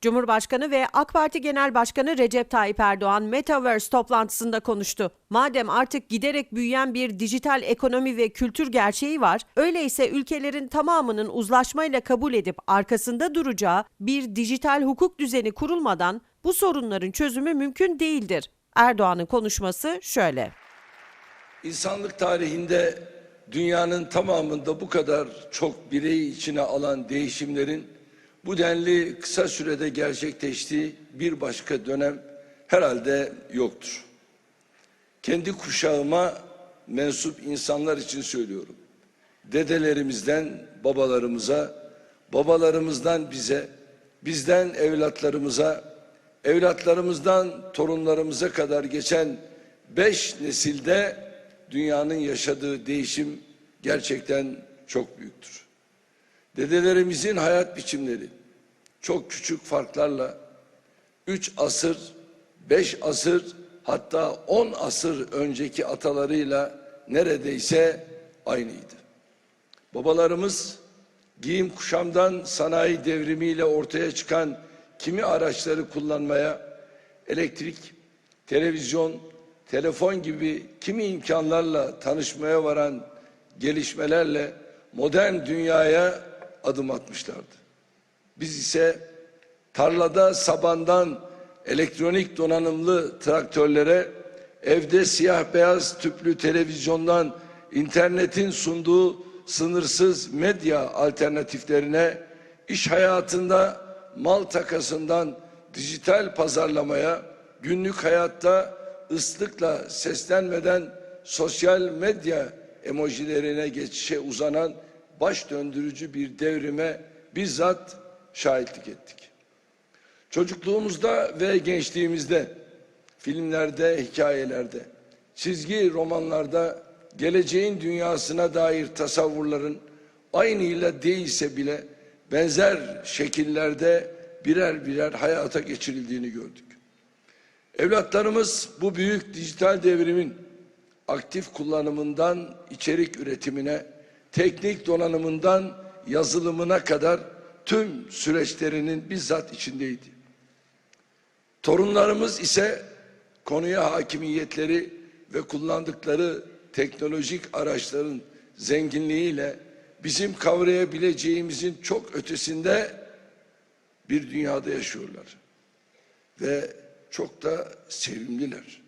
Cumhurbaşkanı ve AK Parti Genel Başkanı Recep Tayyip Erdoğan Metaverse toplantısında konuştu. Madem artık giderek büyüyen bir dijital ekonomi ve kültür gerçeği var, öyleyse ülkelerin tamamının uzlaşmayla kabul edip arkasında duracağı bir dijital hukuk düzeni kurulmadan bu sorunların çözümü mümkün değildir. Erdoğan'ın konuşması şöyle. İnsanlık tarihinde dünyanın tamamında bu kadar çok bireyi içine alan değişimlerin bu denli kısa sürede gerçekleştiği bir başka dönem herhalde yoktur. Kendi kuşağıma mensup insanlar için söylüyorum. Dedelerimizden babalarımıza, babalarımızdan bize, bizden evlatlarımıza, evlatlarımızdan torunlarımıza kadar geçen beş nesilde dünyanın yaşadığı değişim gerçekten çok büyüktür. Dedelerimizin hayat biçimleri çok küçük farklarla üç asır, beş asır hatta on asır önceki atalarıyla neredeyse aynıydı. Babalarımız giyim kuşamdan sanayi devrimiyle ortaya çıkan kimi araçları kullanmaya, elektrik, televizyon, telefon gibi kimi imkanlarla tanışmaya varan gelişmelerle modern dünyaya adım atmışlardı. Biz ise tarlada sabandan elektronik donanımlı traktörlere, evde siyah beyaz tüplü televizyondan internetin sunduğu sınırsız medya alternatiflerine, iş hayatında mal takasından dijital pazarlamaya, günlük hayatta ıslıkla seslenmeden sosyal medya emojilerine geçişe uzanan baş döndürücü bir devrime bizzat şahitlik ettik. Çocukluğumuzda ve gençliğimizde filmlerde, hikayelerde, çizgi romanlarda geleceğin dünyasına dair tasavvurların aynıyla değilse bile benzer şekillerde birer birer hayata geçirildiğini gördük. Evlatlarımız bu büyük dijital devrimin aktif kullanımından içerik üretimine, teknik donanımından yazılımına kadar tüm süreçlerinin bizzat içindeydi. Torunlarımız ise konuya hakimiyetleri ve kullandıkları teknolojik araçların zenginliğiyle bizim kavrayabileceğimizin çok ötesinde bir dünyada yaşıyorlar. Ve çok da sevimliler.